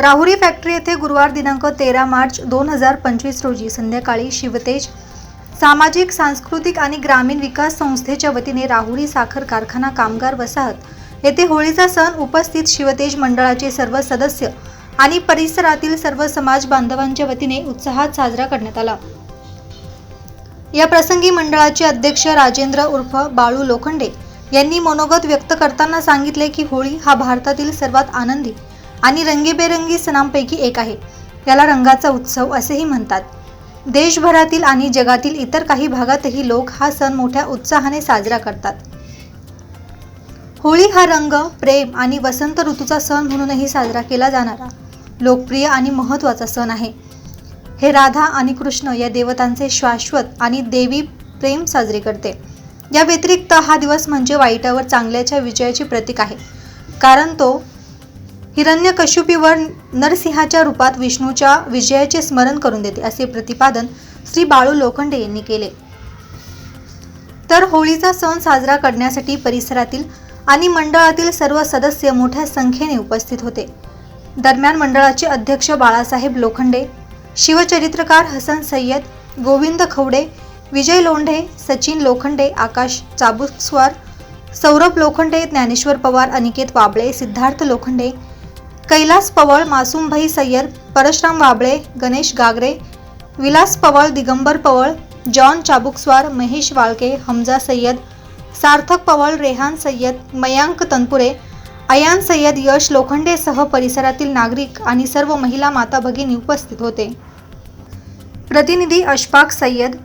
Rahuri factory येथे गुरुवार दिनांक तेरा मार्च दोन हजार पंचवीस रोजी संध्याकाळी शिवतेज सामाजिक सांस्कृतिक आणि ग्रामीण विकास संस्थेच्या वतीने राहुरी साखर कारखाना कामगार वसाहत येथे होळीचा सण उपस्थित शिवतेज मंडळाचे सर्व सदस्य आणि परिसरातील सर्व समाज बांधवांच्या वतीने उत्साहात साजरा करण्यात आला. या प्रसंगी मंडळाचे अध्यक्ष राजेंद्र उर्फ बाळू लोखंडे यांनी मनोगत व्यक्त करताना सांगितले की होळी हा भारतातील सर्वात आनंदी आणि रंगीबेरंगी सणांपैकी एक आहे. याला रंगाचा उत्सव असेही म्हणतात. देशभरातील आणि जगातील इतर काही भागातही लोक हा सण मोठ्या उत्साहाने साजरा करतात. होळी हा रंग प्रेम आणि वसंत ऋतूचा सण म्हणूनही साजरा केला जाणारा लोकप्रिय आणि महत्त्वाचा सण आहे. हे राधा आणि कृष्ण या देवतांचे शाश्वत आणि देवी प्रेम साजरे करते. या व्यतिरिक्त हा दिवस म्हणजे वाईटावर चांगल्याच्या विजयाचे प्रतीक आहे. कारण तो हिरण्यकश्यपीवर नरसिंहाच्या रूपात विष्णूच्या विजयाचे स्मरण करून देते असे प्रतिपादन श्री बाळू लोखंडे यांनी केले. तर होळीचा सण साजरा करण्यासाठी परिसरातील आणि मंडळातील सर्व सदस्य मोठ्या संख्येने उपस्थित होते. दरम्यान मंडळाचे अध्यक्ष बाळासाहेब लोखंडे शिवचरित्रकार हसन सय्यद गोविंद खवडे विजय लोंढे सचिन लोखंडे आकाश चाबुस्वार सौरभ लोखंडे ज्ञानेश्वर पवार अनिकेत वाबळे सिद्धार्थ लोखंडे कैलास पवळ मासूमभाई सय्यर परशराम वाबळे गणेश गागरे विलास पवळ दिगंबर पवळ जॉन चाबुकस्वार महेश वाळके हमजा सय्यद सार्थक पवळ रेहान सय्यद मयांक तनपुरे अयान सय्यद यश लोखंडेसह परिसरातील नागरिक आणि सर्व महिला माता भगिनी उपस्थित होते. प्रतिनिधी अशफाक सय्यद